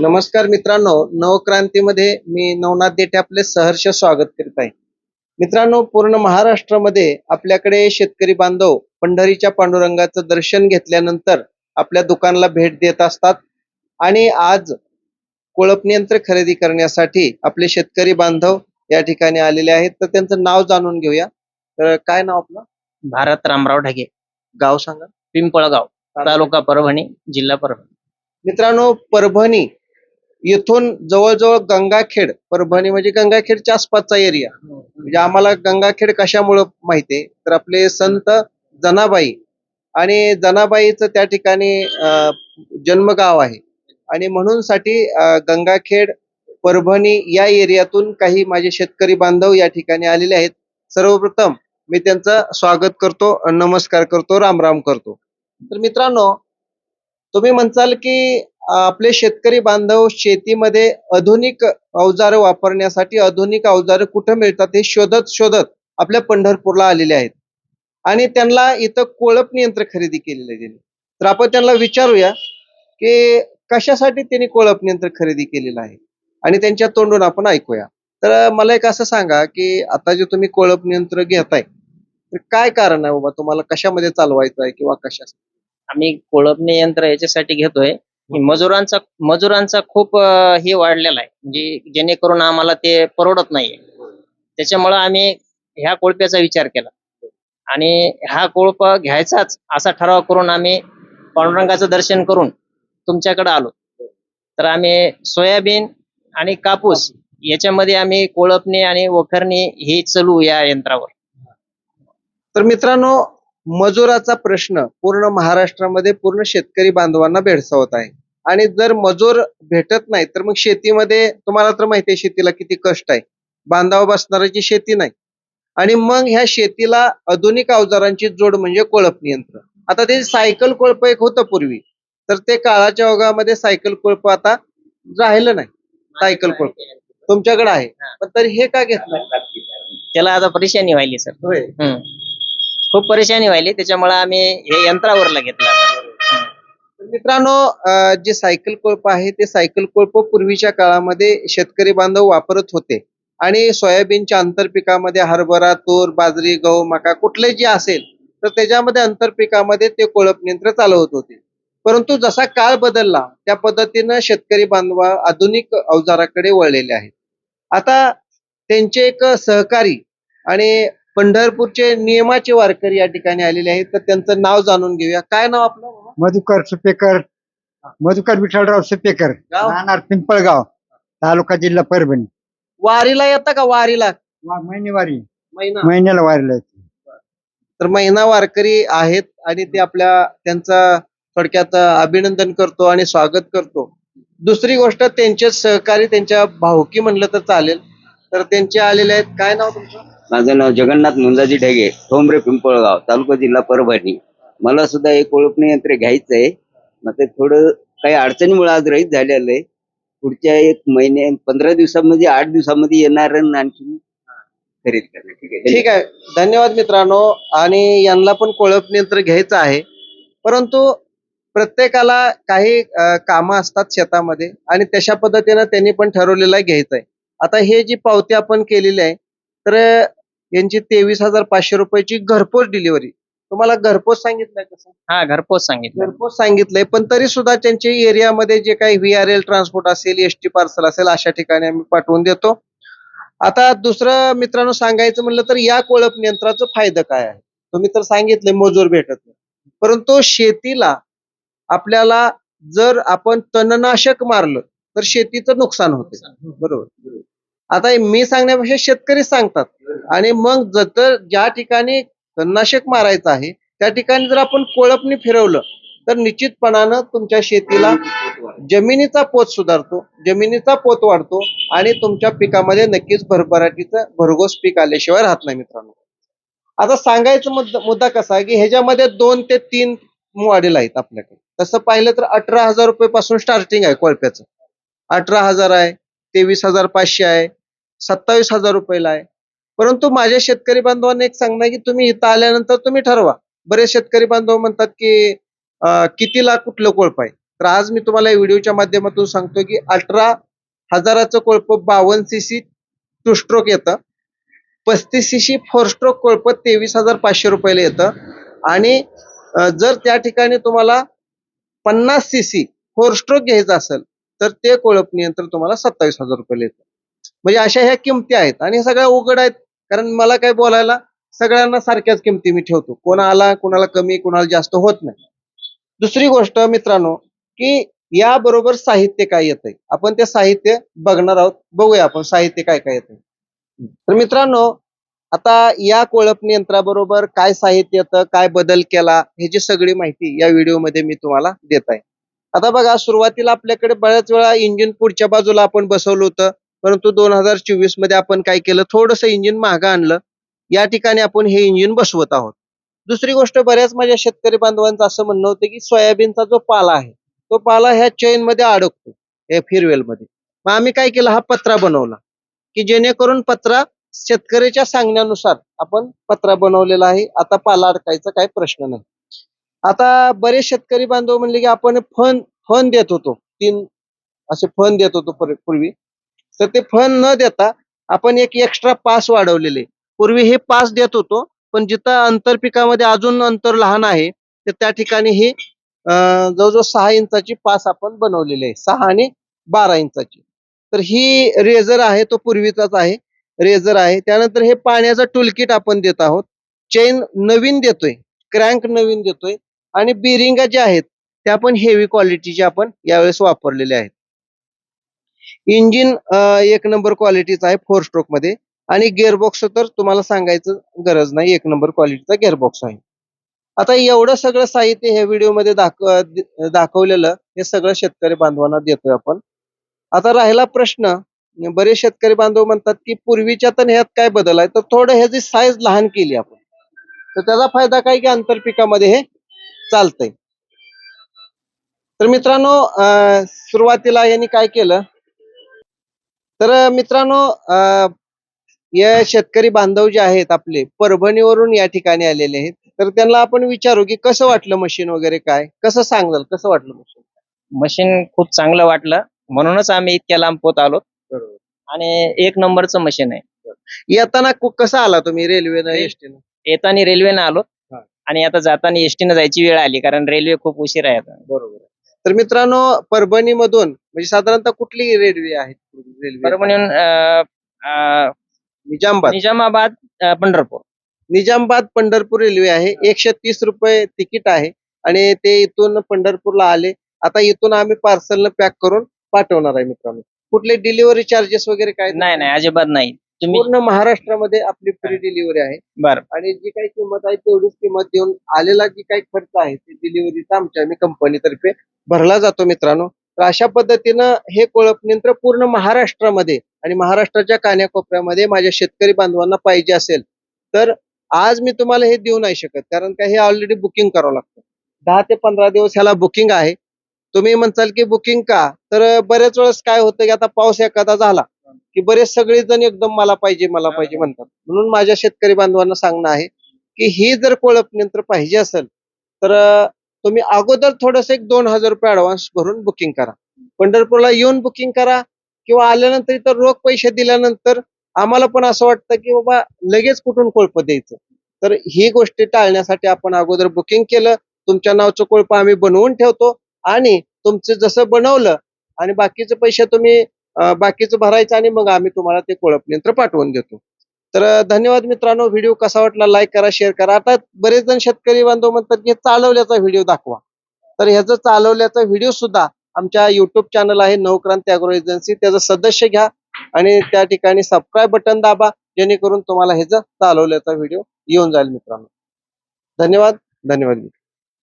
नमस्कार मित्रांनो नवक्रांतीमध्ये मी नवनाथ देठे आपले सहर्ष स्वागत करीत आहे. मित्रांनो पूर्ण महाराष्ट्रामध्ये आपल्याकडे शेतकरी बांधव पंढरीच्या पांडुरंगाचं दर्शन घेतल्यानंतर आपल्या दुकानाला भेट देत असतात आणि आज कोळप यंत्र खरेदी करण्यासाठी आपले शेतकरी बांधव या ठिकाणी आलेले आहेत. तर त्यांचं नाव जाणून घेऊया. तर काय नाव आपलं? भारत रामराव ढगे. गाव सांगा. पिंपळगाव तालुका परभणी जिल्हा परभणी. मित्रांनो परभणी येथून जवळजवळ गंगाखेड परभणी म्हणजे गंगाखेडच्या आसपासचा एरिया म्हणजे आम्हाला गंगाखेड कशामुळं माहिती आहे तर आपले संत जनाबाई आणि जनाबाईचं त्या ठिकाणी जन्मगाव आहे. आणि म्हणून साठी गंगाखेड परभणी या एरियातून काही माझे शेतकरी बांधव या ठिकाणी आलेले आहेत. सर्वप्रथम मी त्यांचं स्वागत करतो नमस्कार करतो राम राम करतो. तर मित्रांनो तुम्ही म्हणसाल की आपले शेतकरी बांधव शेतीमध्ये आधुनिक अवजार वापरण्यासाठी आधुनिक अवजार कुठं मिळतात हे शोधत शोधत आपल्या पंढरपूरला आलेले आहेत. आणि त्यांना इथं कोळप यंत्र खरेदी केलेले गेले. तर आपण त्यांना विचारूया की कशासाठी त्यांनी कोळप यंत्र खरेदी केलेलं आहे? आणि त्यांच्या तोंडून आपण ऐकूया. तर मला एक असं सांगा की आता जे तुम्ही कोळप यंत्र घेताय तर काय कारण आहे? बाबा तुम्हाला कशामध्ये चालवायचं आहे किंवा कशा आम्ही कोळपणी यंत्र याच्यासाठी घेतोय. मजुरांचा मजुरांचा खूप हे वाढलेला आहे. म्हणजे जेणेकरून आम्हाला ते परवडत नाहीये. त्याच्यामुळं आम्ही ह्या कोळप्याचा विचार केला. आणि हा कोळपा घ्यायचाच असा ठराव करून आम्ही पांडुरंगाचं दर्शन करून तुमच्याकडे आलो. तर आम्ही सोयाबीन आणि कापूस याच्यामध्ये आम्ही कोळपणे आणि वखरणी हे चलू या यंत्रावर. तर मित्रांनो मजुराचा प्रश्न पूर्ण महाराष्ट्रामध्ये पूर्ण शेतकरी बांधवांना भेडसावत आहे. आणि जर मजूर भेटत नाही तर मग शेतीमध्ये तुम्हाला तर माहिती आहे शेतीला किती कष्ट आहे. बांधाव बसणाऱ्याची शेती नाही. आणि मग ह्या शेतीला आधुनिक अवजारांची जोड म्हणजे कोळप यंत्र आता ते सायकल कोळप एक होतं पूर्वी. तर ते काळाच्या ओघामध्ये सायकल कोळप आता राहिलं नाही. सायकल कोळप. तुमच्याकडे आहे. पण तरी हे का घेतलं? त्याला आता परेशानी व्हायली सर. खूप परेशानी व्हायली. त्याच्यामुळे आम्ही हे यंत्रावरला घेतलं मित्रांनो जे सायकल कोळप आहे ते सायकल कोळप पूर्वीच्या काळामध्ये शेतकरी बांधव वापरत होते. आणि सोयाबीनच्या आंतरपिकामध्ये हरभरा तूर बाजरी गहू मका कुठले जे असेल तर त्याच्यामध्ये आंतरपिकामध्ये ते कोळप यंत्र चालवत होते. परंतु जसा काळ बदलला त्या पद्धतीनं शेतकरी बांधव आधुनिक अवजाराकडे वळलेले आहेत. आता त्यांचे एक सहकारी आणि पंढरपूरचे नियमाचे वारकरी या ठिकाणी आलेले आहेत तर त्यांचं नाव जाणून घेऊया. काय नाव आपलं? मधुकर सुपेकर मधुकर विठ्ठलराव सुपेकर गाव? राहणार पिंपळगाव तालुका जिल्हा परभणी. वारीला येता का वारीला? वा- महिनेवारी. महिना. महिन्याला वारीला येते. तर महिना वारकरी आहेत आणि ते आपल्या त्यांचा थोडक्यात अभिनंदन करतो आणि स्वागत करतो. दुसरी गोष्ट त्यांचे सहकारी त्यांच्या भाऊकी म्हणलं तर चालेल. तर त्यांचे आलेले आहेत. काय नाव तुमचं? माझं नाव जगन्नाथ मुंजाजी ढगे ठोंबरे पिंपळगाव तालुका जिल्हा परभणी. मला सुद्धा एक ओळखणी यंत्र घ्यायचं आहे. मग ते थोडं काही अडचणीमुळे आज रहित झालेलं आहे. पुढच्या एक महिने पंधरा दिवसामध्ये आठ दिवसामध्ये येणार आणि आणखी खरेदी करणार. ठीक आहे. ठीक आहे. धन्यवाद मित्रांनो. आणि यांना पण कोळपणी यंत्र घ्यायचं आहे. परंतु प्रत्येकाला काही अं, कामं असतात शेतामध्ये आणि तशा पद्धतीनं त्यांनी पण ठरवलेलं आहे घ्यायचं आहे. आता हे जी पावती आपण केलेली आहे तर यांची तेवीस हजार पाचशे रुपयाची घरपोच डिलिव्हरी. तुम्हाला घरपोच सांगितलंय कसं हा घरपोच सांगितलं घरपोच सांगितलंय पण तरी सुद्धा त्यांच्या एरियामध्ये जे काही व्ही आर एल ट्रान्सपोर्ट असेल एस टी पार्सल असेल अशा ठिकाणी आम्ही पाठवून देतो. आता दुसरं मित्रांनो सांगायचं म्हणलं तर या कोळप यंत्राचं फायदा काय आहे? तुम्ही तर सांगितले मजूर भेटत नाही. परंतु शेतीला आपल्याला जर आपण तणनाशक मारलं तर शेतीचं नुकसान होते. बरोबर. आता हे मी सांगण्यापेक्षा शेतकरी सांगतात. आणि मग ज- तर ज्या ठिकाणी तणनाशक मारायचं आहे. त्या ठिकाणी जर आपण कोळपणी फिरवलं तर निश्चितपणानं तुमच्या शेतीला जमिनीचा पोत सुधारतो जमिनीचा पोत वाढतो आणि तुमच्या पिकामध्ये नक्कीच भरभराटीचं भरघोस पीक आल्याशिवाय राहत नाही मित्रांनो. आता सांगायचं मुद्दा मुद्दा कसा आहे की ह्याच्यामध्ये दोन ते तीन मॉडेल आहेत आपल्याकडे. तसं पाहिलं तर अठरा हजार रुपये पासून स्टार्टिंग आहे कोळप्याचं. अठरा हजार आहे तेवीस हजार पाचशे आहे सत्तावीस हजार रुपयाला आहे. परंतु माझ्या शेतकरी बांधवांना एक सांगणं आहे की तुम्ही इथं आल्यानंतर तुम्ही ठरवा. बरेच शेतकरी बांधव म्हणतात की किती कितीला कुठलं कोळप आहे? तर आज मी तुम्हाला या व्हिडिओच्या माध्यमातून सांगतो की अठरा हजाराचं कोळप बावन्न सी सी टू स्ट्रोक येतं. पस्तीस सी सी फोर स्ट्रोक कोळप तेवीस हजार पाचशे रुपयाला येतं. आणि जर त्या ठिकाणी तुम्हाला पन्नास सी सी फोर स्ट्रोक घ्यायचं असेल तर ते कोळप नियंत्रण तुम्हाला सत्तावीस हजार रुपयाला येतं. म्हणजे अशा ह्या किमती आहेत. आणि सगळ्या उघड आहेत. कारण मला काय बोलायला सगळ्यांना सारख्याच किमती मी ठेवतो. कोणाला कोणाला कमी कोणाला जास्त होत नाही. दुसरी गोष्ट मित्रांनो की याबरोबर साहित्य काय येतंय? आपण ते साहित्य बघणार आहोत. बघूया आपण साहित्य काय काय येतंय. तर मित्रांनो आता या कोळपणी यंत्राबरोबर काय साहित्य येतं काय बदल केला ह्याची सगळी माहिती या व्हिडिओमध्ये मी तुम्हाला देत आहे. आता बघा सुरुवातीला आपल्याकडे बऱ्याच वेळा इंजिन पुढच्या बाजूला आपण बसवलं होतं. परंतु दोन हजार चोवीसमध्ये आपण काय केलं? थोडस इंजिन महाग आणलं. या ठिकाणी आपण हे इंजिन बसवत आहोत. दुसरी गोष्ट बऱ्याच माझ्या शेतकरी बांधवांचं असं म्हणणं होतं की सोयाबीनचा जो पाला आहे तो पाला ह्या चेन मध्ये अडकतो या फिरवेल मध्ये. मग आम्ही काय केलं? हा पत्रा बनवला की जेणेकरून पत्रा शेतकऱ्याच्या सांगण्यानुसार आपण पत्रा बनवलेला आहे. आता पाला अडकायचा काही प्रश्न नाही. आता बरेच शेतकरी बांधव म्हणले की आपण फन फन देत होतो. तीन असे फन देत होतो पूर्वी. तर ते फन न देता आपण एक एक्स्ट्रा पास वाढवलेले. पूर्वी हे पास देत होतो पण जिथं अंतर पिकामध्ये अजून अंतर लहान आहे तर त्या ठिकाणी हे जवळजवळ सहा इंचाची पास आपण बनवलेली आहे. सहा आणि बारा इंचाची. तर ही रेझर आहे तो पूर्वीचाच आहे. रेझर आहे. त्यानंतर हे पाण्याचं टूलकिट आपण देत आहोत. चेन नवीन देतोय क्रँक नवीन देतोय. आणि बिरिंगा ज्या आहेत त्या पण हेवी क्वालिटीचे आपण यावेळेस वापरलेले आहेत. इंजिन एक नंबर क्वालिटीचा आहे फोर स्ट्रोकमध्ये. आणि गिअरबॉक्स तर तुम्हाला सांगायचं गरज नाही एक नंबर क्वालिटीचा गिअरबॉक्स आहे. आता एवढं सगळं साहित्य हे व्हिडिओमध्ये दाखव दाखवलेलं हे सगळं शेतकरी बांधवांना देतोय आपण. आता राहिला प्रश्न बरेच शेतकरी बांधव म्हणतात की पूर्वीच्या तर ह्यात काय बदल आहे? तर थोडं ह्याची साईज लहान केली आपण. तर त्याचा फायदा काय की आंतरपिकामध्ये हे चालतंय. तर मित्रांनो सुरुवातीला यांनी काय केलं? तर मित्रांनो या शेतकरी बांधव जे आहेत आपले परभणीवरून या ठिकाणी आलेले आहेत. तर त्यांना आपण विचारू की कसं वाटलं मशीन वगैरे काय? कसं सांगाल? कसं वाटलं मशीन? मशीन खूप चांगलं वाटलं. म्हणूनच आम्ही इतक्या लांब पोत आलो. आणि एक नंबरचं मशीन आहे. येताना कसं आला तुम्ही रेल्वेनं रेल- एसटीनं येताना रेल्वेनं आलो. आणि आता जाताना एसटीनं जायची वेळ आली कारण रेल्वे खूप उशीर आहे आता. बरोबर तर मित्रांनो परभणी मधून म्हणजे साधारणतः कुठली रेल्वे आहे? रेल्वे? परभणीहून अं, अं, निजामाबाद. निजामाबाद अं, पंढरपूर. निजामाबाद पंढरपूर रेल्वे आहे. एकशे तीस रुपये तिकीट आहे आणि ते इथून पंढरपूरला आले. आता इथून आम्ही पार्सलनं पॅक करून पाठवणार आहे मित्रांनो. कुठले डिलिव्हरी चार्जेस वगैरे काय? नाही नाही अजिबात नाही. तुम्ही पूर्ण महाराष्ट्रामध्ये आपली फ्री डिलिव्हरी आहे. बर. आणि जी काही किंमत आहे तेवढीच किंमत देऊन आलेला जी काही खर्च आहे ते डिलिव्हरीचा आमच्या आम्ही कंपनीतर्फे भरला जातो मित्रांनो. तर अशा पद्धतीनं हे कोळप यंत्र पूर्ण महाराष्ट्रामध्ये आणि महाराष्ट्राच्या कान्याकोपऱ्यामध्ये माझ्या शेतकरी बांधवांना पाहिजे असेल तर आज मी तुम्हाला हे देऊ नाही शकत कारण का हे ऑलरेडी बुकिंग करावं लागतं. दहा ते पंधरा दिवस ह्याला बुकिंग आहे. तुम्ही म्हणताल की बुकिंग का? तर बरेच वेळेस काय होतं की आता पाऊस एखादा झाला की बरेच सगळेजण एकदम मला पाहिजे मला पाहिजे म्हणतात. म्हणून माझ्या शेतकरी बांधवांना सांगणं आहे की ही जर कोळप यंत्र पाहिजे असेल तर तुम्ही अगोदर थोडस एक दोन हजार रुपये ऍडव्हान्स भरून बुकिंग करा. पंढरपूरला येऊन बुकिंग करा किंवा आल्यानंतर इतर रोख पैसे दिल्यानंतर आम्हाला पण असं वाटतं की बाबा लगेच कुठून कोळप द्यायचं? तर ही गोष्टी टाळण्यासाठी आपण अगोदर बुकिंग केलं. तुमच्या नावचं कोळप आम्ही बनवून ठेवतो आणि तुमचं जसं बनवलं आणि बाकीचे पैसे तुम्ही बाकीचं भरायचं आणि मग आम्ही तुम्हाला ते कोळप यंत्र पाठवून देतो. तर धन्यवाद मित्रांनो. व्हिडिओ कसा वाटला लाईक करा शेअर करा. आता बरेच जण शेतकरी बांधव म्हणतात की चालवल्याचा व्हिडिओ दाखवा. तर ह्याचं चालवल्याचा व्हिडिओ सुद्धा आमच्या युट्यूब चॅनल आहे नवक्रांती अॅग्रो एजन्सी. त्याचं सदस्य घ्या आणि त्या ठिकाणी सबस्क्राईब बटन दाबा जेणेकरून तुम्हाला ह्याचं चालवल्याचा व्हिडिओ येऊन जाईल मित्रांनो. धन्यवाद. धन्यवाद